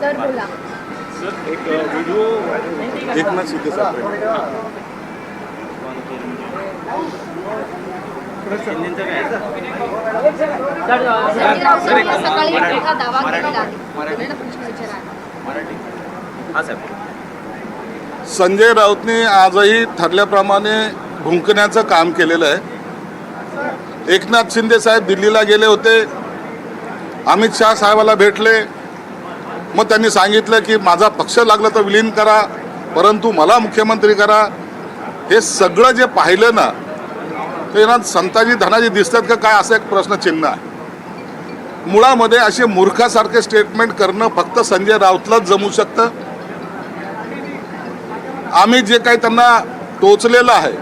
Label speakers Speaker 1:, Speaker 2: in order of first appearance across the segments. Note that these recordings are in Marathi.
Speaker 1: सर बोला.
Speaker 2: एकनाथ शिंदे साहेब
Speaker 1: संजय राऊतांनी सकाळी एक मोठा दावा केलेला आहे बोला प्रश्न विचारा.
Speaker 3: हा साहेब.
Speaker 2: संजय राऊतने आजही ठरल्याप्रमाणे भुंकण्याचं काम केलेलं आहे. एकनाथ शिंदे साहेब दिल्लीला गेले होते. अमित शहा साहेबाला भेटले. मग त्यांनी सांगितलं की माझा पक्ष लागला तर विलीन करा परंतु मला मुख्यमंत्री करा. हे सगळं जे पाहिलं ना ते ना संताजी धनाजी दिसतात का काय असं एक प्रश्नचिन्ह आहे. मुळामध्ये असे मूर्खासारखे स्टेटमेंट करणं फक्त संजय राऊतलाच जमू शकतं. आम्ही जे काही त्यांना टोचलेलं आहे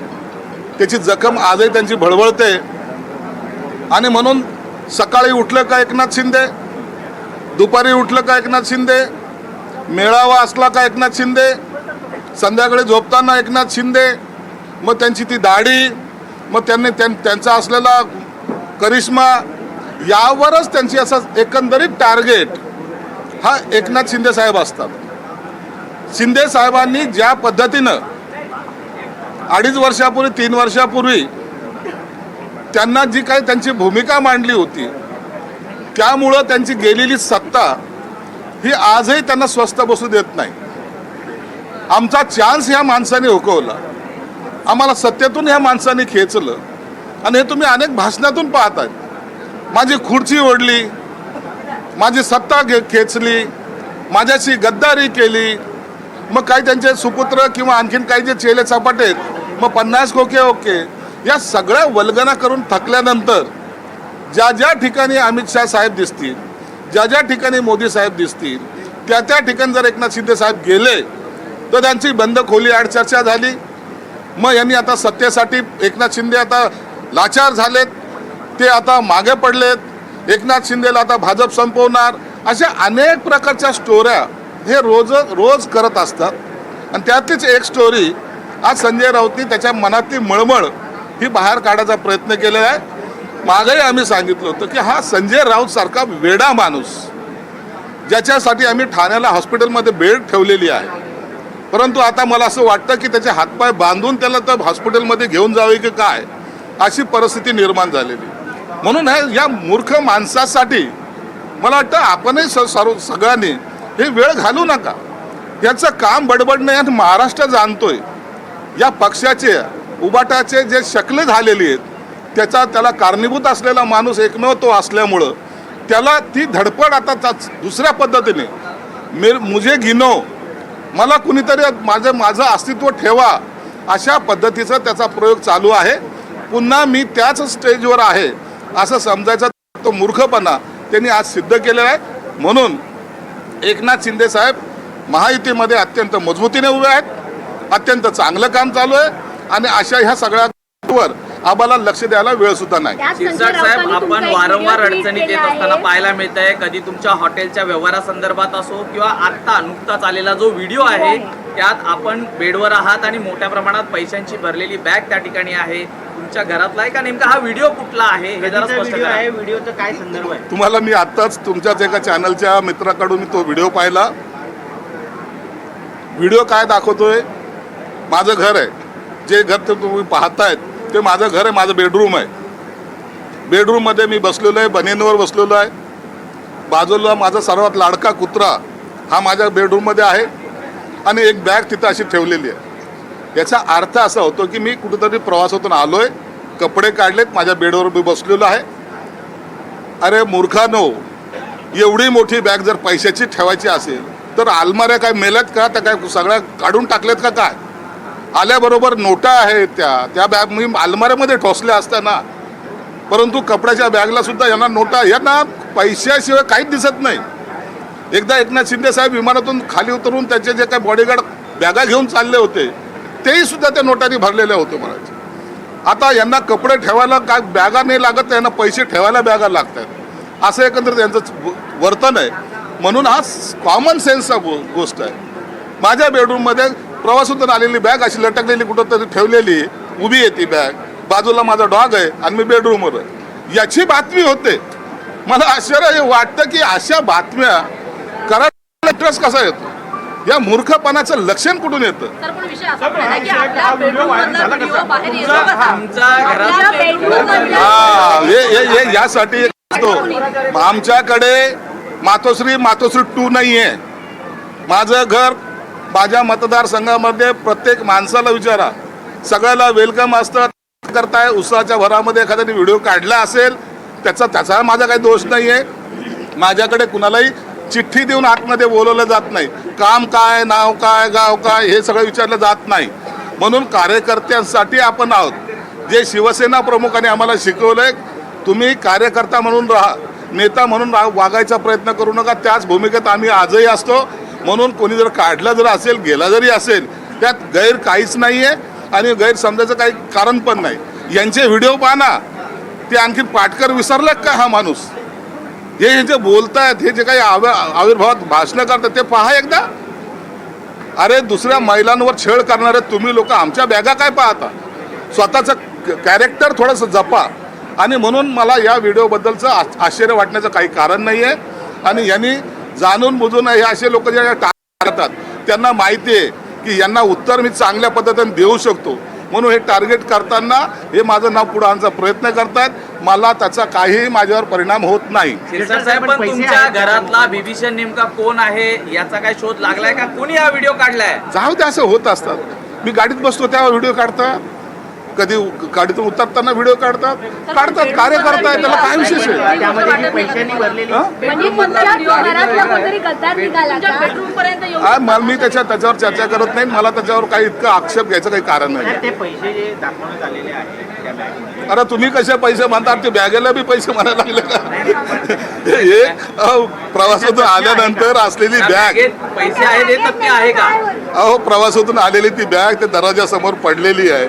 Speaker 2: त्याची जखम आजही त्यांची भळवळते आणि म्हणून सकाळी उठलं का एकनाथ शिंदे? दुपारी उठलं का एकनाथ शिंदे? मेळावा असला का एकनाथ शिंदे? संध्याकाळी झोपताना एकनाथ शिंदे मग त्यांची ती दाढी मग त्यांनी त्यां त्यांचा असलेला करिश्मा यावरच त्यांची असं एकंदरीत टार्गेट हा एकनाथ शिंदे साहेब असतात. शिंदे साहेबांनी ज्या पद्धतीनं अडीच वर्षापूर्वी तीन वर्षापूर्वी त्यांना जी काही त्यांची भूमिका मांडली होती त्यामुळं त्यांची गेलेली सत्ता ही आजही त्यांना स्वस्त बसू देत नाही. आमचा चान्स ह्या माणसाने हुकवला आम्हाला सत्तेतून ह्या माणसाने खेचलं. आणि हे तुम्ही अनेक भाषणातून पाहताय. माझी खुर्ची ओढली माझी सत्ता घे खेचली माझ्याशी गद्दारी केली. मग काही त्यांचे सुपुत्र किंवा आणखीन काही जे चेले चपाटे आहेत मग पन्नास खोके ओके. या सगळ्या वल्गना करून थकल्यानंतर ज्या ज्या ठिकाणी अमित शाह साहेब दिसतील ज्या ज्या ठिकाणी मोदी साहेब दिसतील त्या त्या ठिकाणी जर एकनाथ शिंदे साहेब गेले तर त्यांची बंद खोली आड चर्चा झाली. मग यांनी आता सत्तेसाठी एकनाथ शिंदे आता लाचार झालेत ते आता मागे पडलेत एकनाथ शिंदेला आता भाजप संपवणार अशा अनेक प्रकारच्या स्टोऱ्या हे रोज रोज करत असतात. आणि त्यातलीच एक स्टोरी आज संजय राऊतनी त्याच्या मनातली मळमळ ही बाहेर काढायचा प्रयत्न केलेला आहे. मागही आम्ही सांगितलं होतं की हा संजय राऊत सारखा वेडा माणूस ज्याच्यासाठी आम्ही ठाण्याला हॉस्पिटलमध्ये बेड ठेवलेली आहे. परंतु आता मला असं वाटतं की त्याचे हातपाय बांधून त्याला तर हॉस्पिटलमध्ये घेऊन जावे की काय अशी परिस्थिती निर्माण झालेली. म्हणून हे या मूर्ख माणसासाठी मला वाटतं आपणही स सर्व सगळ्यांनी हे वेळ घालू नका. याचं काम बडबडणं आणि महाराष्ट्र जाणतोय. या पक्षाचे उबाटाचे जे शकले झालेली आहेत त्याचा त्याला कारणीभूत असलेला माणूस एकमेव तो असल्यामुळं त्याला ती धडपड आता दुसऱ्या पद्धतीने. मे मुझे गिनो मला कुणीतरी माझं माझं अस्तित्व ठेवा अशा पद्धतीचा त्याचा प्रयोग चालू आहे. पुन्हा मी त्याच स्टेजवर आहे असं समजायचा तो मूर्खपणा त्यांनी आज सिद्ध केलेला आहे. म्हणून एकनाथ शिंदे साहेब महायुतीमध्ये अत्यंत मजबूतीने उभे आहेत. अत्यंत चांगलं काम चालू आहे. आणि अशा ह्या सगळ्यावर आम्हाला लक्ष द्यायला वेळ सुद्धा नाही.
Speaker 3: शिरसाट साहेब आपण वारंवार अडचणीत येत असताना. पाहायला मिळत आहे कधी तुमच्या हॉटेलच्या व्यवहारासंदर्भात असो किंवा आत्ता नुकताच आलेला जो व्हिडिओ आहे त्यात आपण बेडवर आहात आणि मोठ्या प्रमाणात पैशांची भरलेली बॅग त्या ठिकाणी आहे. तुमच्या घरातला आहे का? नेमका हा व्हिडिओ कुठला आहे? हे जरा स्पष्ट
Speaker 4: आहे? व्हिडिओचा काय संदर्भ आहे?
Speaker 2: तुम्हाला मी आत्ताच तुमच्याच एका चॅनलच्या मित्राकडून मी तो व्हिडिओ पाहिला. व्हिडिओ काय दाखवतोय? माझं घर आहे. जे घर ते तुम्ही पाहतायत ते माझं घर आहे माझं बेडरूम आहे. बेडरूममध्ये मी बसलेलो आहे बनेनवर बसलेलो आहे. बाजूला माझा सर्वात लाडका कुत्रा हा माझ्या बेडरूममध्ये आहे आणि एक बॅग तिथं अशी ठेवलेली आहे. याचा अर्थ असा होतो की मी कुठेतरी प्रवासातून आहे कपडे काढलेत माझ्या बेडवर मी बसलेलो आहे. अरे मूर्खानो एवढी मोठी बॅग जर पैशाची ठेवायची असेल तर आलमाऱ्या काय मेल्यात का? त्या काय सगळ्या काढून टाकल्यात का काय? आल्याबरोबर नोटा आहेत त्या. त्या बॅग मी अलमाऱ्यामध्ये ठोसल्या असत्या ना परंतु कपड्याच्या बॅगला सुद्धा यांना नोटा यांना पैशाशिवाय काहीच दिसत नाही. एकदा एकनाथ शिंदे साहेब विमानातून खाली उतरून त्याचे जे काही बॉडीगार्ड बॅगा घेऊन चालले होते तेही सुद्धा त्या नोटांनी भरलेले होते म्हणायचे. आता यांना कपडे ठेवायला काय बॅगा नाही लागत यांना पैसे ठेवायला बॅगा लागतात. असं एकंदरीत यांचं वर्तन आहे. म्हणून हा कॉमन सेन्सचा गो गोष्ट आहे. माझ्या बेडरूममध्ये प्रवासातून आलेली बॅग अशी लटकलेली कुठं तरी ठेवलेली उभी आहे ती बॅग. बाजूला माझा डॉग आहे आणि मी बेडरूमवर आहे. याची बातमी होते. मला आश्चर्य हे वाटतं की अशा बातम्या करा इंटरेस्ट कसा येतो? या मूर्खपणाचं लक्षण कुठून येतं? हा हे हे हे यासाठी आमच्याकडे मातोश्री मातोश्री टू नाही आहे माझं घर माझ्या मतदारसंघामध्ये प्रत्येक माणसाला विचारा. सगळ्याला वेलकम असतं. करताय उसाच्या भरामध्ये एखाद्याने व्हिडिओ काढला असेल त्याचा त्याचा माझा काही दोष नाही आहे माझ्याकडे कुणालाही चिठ्ठी देऊन आतमध्ये बोलवलं जात नाही. काम काय नाव काय गाव काय हे सगळं विचारलं जात नाही. म्हणून कार्यकर्त्यांसाठी आपण आहोत. जे शिवसेना प्रमुखांनी आम्हाला शिकवलंय तुम्ही कार्यकर्ता म्हणून राहा. नेता म्हणून रा वागायचा प्रयत्न करू नका. त्याच भूमिकेत आम्ही आजही असतो. म्हणून कोणी जर काढला जर असेल गेला जरी असेल त्यात गैर काहीच नाही आहे आणि गैरसमजायचं काही कारण पण नाही. यांचे व्हिडिओ पाहना ना ते आणखी पाटकर विसरलं का हा माणूस? हे जे बोलतायत हे जे काही आव- आविर्भावात भाषणं करतात ते पहा एकदा. अरे दुसऱ्या महिलांवर छेड करणारे तुम्ही लोक आमच्या बॅगा काय पाहता? स्वतःचं कॅरेक्टर थोडंसं जपा. आणि म्हणून मला या व्हिडिओबद्दलचं आश्चर्य वाटण्याचं काही कारण नाही आहे आणि यांनी जाणून बुजून हे असे लोक जे टाळतात त्यांना माहिती आहे की यांना उत्तर मी चांगल्या पद्धतीने देऊ शकतो. म्हणून हे टार्गेट करताना हे माझं नाव पुढे आणण्याचा प्रयत्न करतायत मला त्याचा काहीही माझ्यावर परिणाम होत नाही.
Speaker 3: तुमच्या घरातला बिभीषण नेमका कोण आहे? याचा काय शोध लागलाय का? कोणी हा व्हिडिओ काढलाय?
Speaker 2: जाऊ दे असं होत असतात. मी गाडीत बसतो तेव्हा व्हिडिओ काढतात कधी गाडीतून उतरताना व्हिडिओ काढतात काढतात कार्यकर्ता आहे त्याला काय विशेष आहे?
Speaker 4: त्यामध्ये जी पैशांनी भरलेली?
Speaker 1: म्हणजे
Speaker 2: मला मी त्याच्या त्याच्यावर चर्चा करत नाही मला त्याच्यावर काही इतकं आक्षेप घ्यायचं काही कारण नाही.
Speaker 4: तर ते पैसे जे दाखवण्यात आलेले आहेत त्या बॅगमध्ये.
Speaker 2: अरे तुम्ही कसे पैसे म्हणतात ते बॅगेला बी पैसे म्हणायला लागले का? हे अहो, प्रवासातून आल्यानंतर असलेली बॅग.
Speaker 3: पैसे हे आहे का?
Speaker 2: अहो प्रवासातून आलेली ती बॅग ते दरवाजासमोर पडलेली आहे.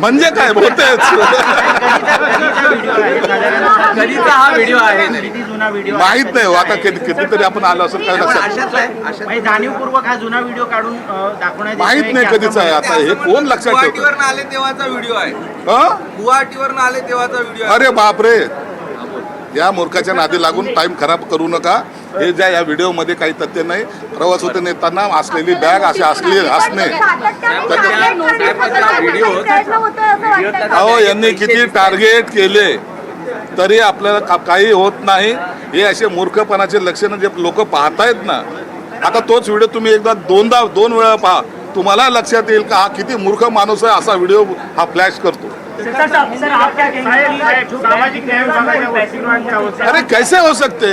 Speaker 1: म्हणजे
Speaker 2: काय? होतेच.
Speaker 3: हा व्हिडिओ आहे?
Speaker 2: माहीत नाही हो, आता किती कितीतरी आपण आलो असेल काय लक्षात.
Speaker 4: म्हणजे जाणीवपूर्वक हा जुना व्हिडिओ काढून दाखवण्यात
Speaker 2: माहीत नाही
Speaker 4: असं
Speaker 2: कधीचा आहे आता हे कोण लक्षात ठेवतं?
Speaker 5: गुवाहाटीवर आले तेव्हाचा व्हिडिओ आहे.
Speaker 2: हं?
Speaker 5: गुवाहाटीवर आले तेव्हाचा व्हिडिओ आहे.
Speaker 2: अरे बापरे! या मूर्खाच्या नादी लागून टाइम खराब करू नका. हे ज्या या व्हिडिओमध्ये काही तथ्य नाही प्रवास होते नेताना असलेली बॅग असे असली असणे. अहो यांनी किती टार्गेट केले? तरी आपल्याला काही होत नाही. हे असे मूर्खपणाचे लक्षणं जे लोक पाहतायत ना. आता तोच व्हिडिओ तुम्ही एकदा दोनदा दोन वेळा पहा. तुम्हाला लक्षात येईल का हा किती मूर्ख माणूस आहे असा व्हिडिओ हा फ्लॅश करतो. अरे कैसे हो सकते?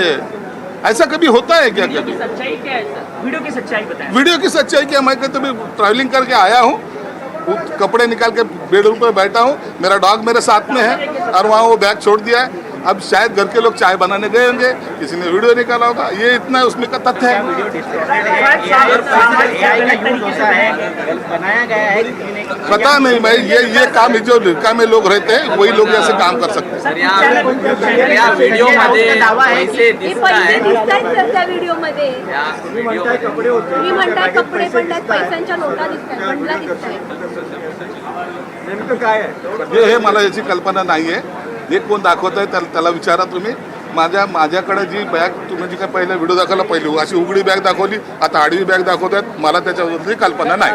Speaker 2: ऐसा कभी होता है क्या कभी?
Speaker 6: सच्चाई क्या है सर? वीडियो की सच्चाई बताएँ।
Speaker 2: वीडियो की सच्चाई क्या मैं कभी ट्रैवलिंग करके आया हूँ कपड़े निकाल के बेडरूम पर बैठा हूँ मेरा डॉग मेरे साथ में है और वहाँ वो बैग छोड़ दिया है। अब शायद घर के लोग चाय बनाने गए होंगे किसी ने वीडियो निकाला होगा। ये इतना उसमें का तथ्य है।
Speaker 4: AI का यूज होता है बनाया गया है किसी ने
Speaker 2: पता नहीं भाई ये ये काम जो में लोग रहते हैं वही लोग ऐसे काम कर सकते हैं।
Speaker 3: तर या या व्हिडिओमध्ये
Speaker 4: दावा आहे
Speaker 3: पैसे
Speaker 1: हे।
Speaker 3: दिसत
Speaker 1: पैसे
Speaker 3: आहेत
Speaker 1: दिसतायत सर त्या व्हिडिओमध्ये
Speaker 3: या व्हिडिओमध्ये
Speaker 1: तुम्ही म्हणताय कपडे पडल्यात पैशांच्या नोटा दिसतायत बंडला दिसतायत.
Speaker 2: हे हे मला याची कल्पना नाही हे कोण दाखवत आहे त्याला त्याला विचारा तुम्ही. माझ्या माझ्याकडे जी बॅग तुम्ही जी काय पहिला व्हिडिओ दाखवला पहिली अशी उघडी बॅग दाखवली आता आडवी बॅग दाखवत आहेत मला त्याच्याबद्दल कल्पना नाही.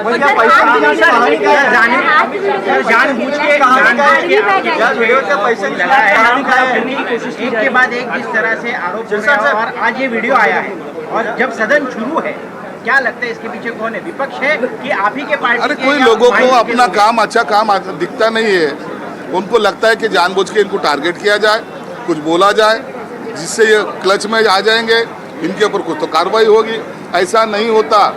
Speaker 4: आज ये वीडियो आया है। और जब सदन शुरू है क्या लगता है इसके पीछे कौन है? विपक्ष है कि आप ही के पार्टी
Speaker 2: अरे कोई लोगों को अपना? काम अच्छा काम दिखता नहीं है। उनको लगता है कि जानबूझ के इनको टारगेट किया जाए, कुछ बोला जाए, जिससे ये क्लच में आ जाएँगे, इनके ऊपर कुछ तो कार्रवाई होगी। ऐसा नहीं होता।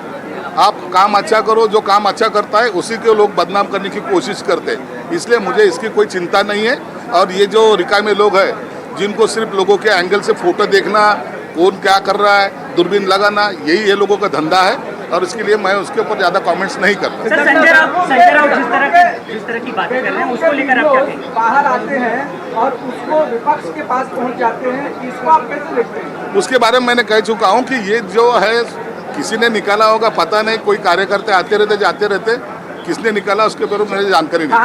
Speaker 2: आप काम अच्छा करो, जो काम अच्छा करता है, उसी के लोग बदनाम करने की कोशिश करते हैं। इसलिए मुझे इसकी कोई चिंता नहीं है। और ये जो रिकामे लोग हैं, जिनको सिर्फ़ लोगों के एंगल से फ़ोटो देखना, कौन क्या कर रहा है, दूरबीन लगाना, यही ये लोगों का धंधा है। और इसके लिए मैं उसके ऊपर ज़्यादा कमेंट्स नहीं करता।
Speaker 6: जिस तरह की बातें कर रहे हैं उसको लेकर आप क्या
Speaker 5: बाहर आते हैं
Speaker 7: और उसको विपक्ष के पास पहुँच जाते हैं इसको आप कैसे देखते हैं?
Speaker 2: उसके बारे में मैंने कह चुका हूँ कि ये जो है किसी ने निकाला होगा पता नहीं कोई कार्यकर्ता आते रहते जाते रहते किसने निकाला उसके बारे में मुझे जानकारी नहीं।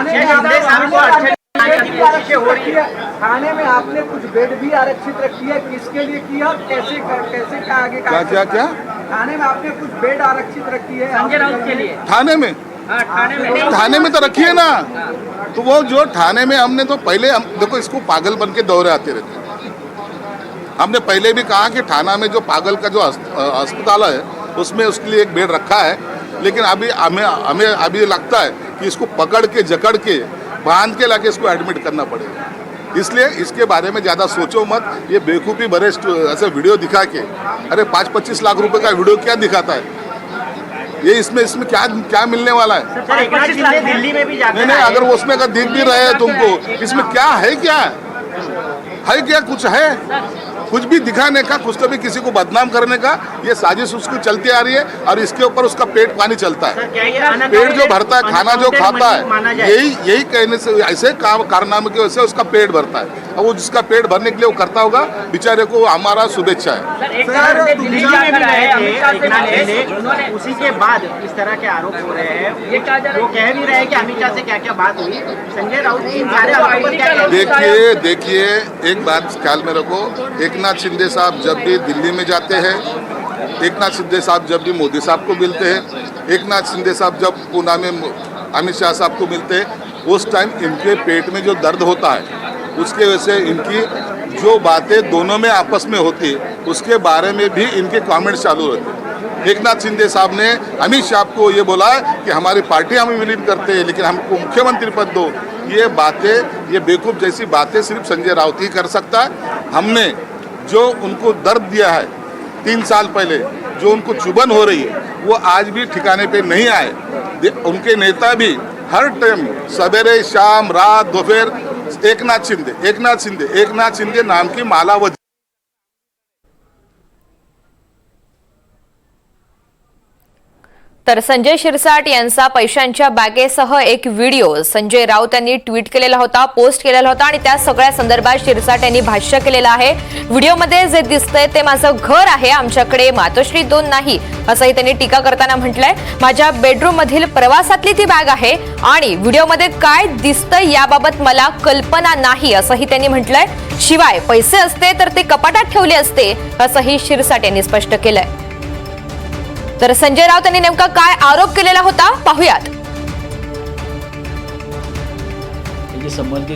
Speaker 7: थाने में आपने है थाने में कुछ बेड भी आरक्षित रखी है? किसके लिए की है और कैसे कैसे का आगे का
Speaker 2: क्या क्या? क्या
Speaker 7: थाने में आपने कुछ बेड आरक्षित रखी है? संजय राउत के लिए।
Speaker 2: थाने में? थाने में तो रखी है ना? तो वो जो थाने में हमने तो पहले हम देखो इसको पागल बन के दौरे आते रहते हैं। हमने पहले भी कहा कि थाना में जो पागल का जो अस्पताल है उसमें उसके लिए एक बेड रखा है। लेकिन अभी हमें हमें अभी लगता है कि इसको पकड़ के जकड़ के बाँध के लाके इसको एडमिट करना पड़ेगा। इसलिए इसके बारे में ज़्यादा सोचो मत। ये बेवकूफ़ी भरे ऐसे वीडियो दिखा के अरे पाँच पच्चीस लाख रुपए का वीडियो क्या दिखाता है? ये इसमें इसमें क्या क्या मिलने वाला है?
Speaker 4: दिल्ली में भी
Speaker 2: नहीं नहीं अगर वो उसमें अगर दिख भी रहे हैं तुमको इसमें क्या है क्या? है क्या कुछ है? कुछ भी दिखाने का कुछ कभी किसी को बदनाम करने का ये साजिश उसकी चलती आ रही है और इसके ऊपर उसका पेट पानी चलता है।
Speaker 4: ये
Speaker 2: पेट जो भरता है खाना जो खाता है यही यही कहने से ऐसे काम कारनामे की वजह से उसका पेट भरता है। और वो जिसका पेट भरने के लिए वो करता होगा बेचारे को हमारा शुभेच्छा है।
Speaker 4: शिंदे उसी के बाद इस तरह के आरोप हो रहे हैं। वो कह भी रहे हैं कि अमित शाह से क्या क्या बात हुई। संजय राउत की इन सारे आरोपों पर क्या कहते हैं
Speaker 2: देखिए देखिए एक बात ख्याल में रखो एक नाथ शिंदे साहब जब भी दिल्ली में जाते हैं एक नाथ शिंदे साहब जब भी मोदी साहब को मिलते हैं एक नाथ शिंदे साहब जब पूना में अमित शाह साहब को मिलते हैं, उस टाइम इनके पेट में जो दर्द होता है, उसके वजह से इनकी जो बातें दोनों में आपस में होती, उसके बारे में भी इनके कमेंट्स चालू रहते हैं। एक नाथ शिंदे साहब ने अमित शाह को ये बोला कि हमारी पार्टी हमें विलीन करते हैं, लेकिन हमको मुख्यमंत्री पद दो। ये बातें, ये बेवकूफ़ जैसी बातें सिर्फ़ संजय राउत ही कर सकता है। हमने जो उनको दर्द दिया है तीन साल पहले जो उनको चुभन हो रही है वो आज भी ठिकाने पे नहीं आए। उनके नेता भी हर टाइम सवेरे शाम रात दोपहर एक नाथ शिंदे एक नाथ शिंदे एक नाथ शिंदे नाम की माला
Speaker 8: तर संजय शिरसाट यांचा पैशांच्या बॅगेसह एक व्हिडिओ. संजय राऊत यांनी ट्विट केलेला होता पोस्ट केलेला होता आणि त्या सगळ्या संदर्भात शिरसाट यांनी भाष्य केलेलं आहे. व्हिडिओमध्ये जे दिसतंय ते माझं घर आहे आमच्याकडे मातोश्री दोन नाही असंही त्यांनी टीका करताना म्हटलंय. माझ्या बेडरूम मधील प्रवासातली ती बॅग आहे आणि व्हिडिओमध्ये काय दिसतंय याबाबत मला कल्पना नाही असंही त्यांनी म्हटलंय. शिवाय पैसे असते तर ते कपाटात ठेवले असते असंही शिरसाट यांनी स्पष्ट केलंय. तर संजय राऊत यांनी नेमका काय आरोप केलेला होता? पाहुयात.
Speaker 9: संबंधित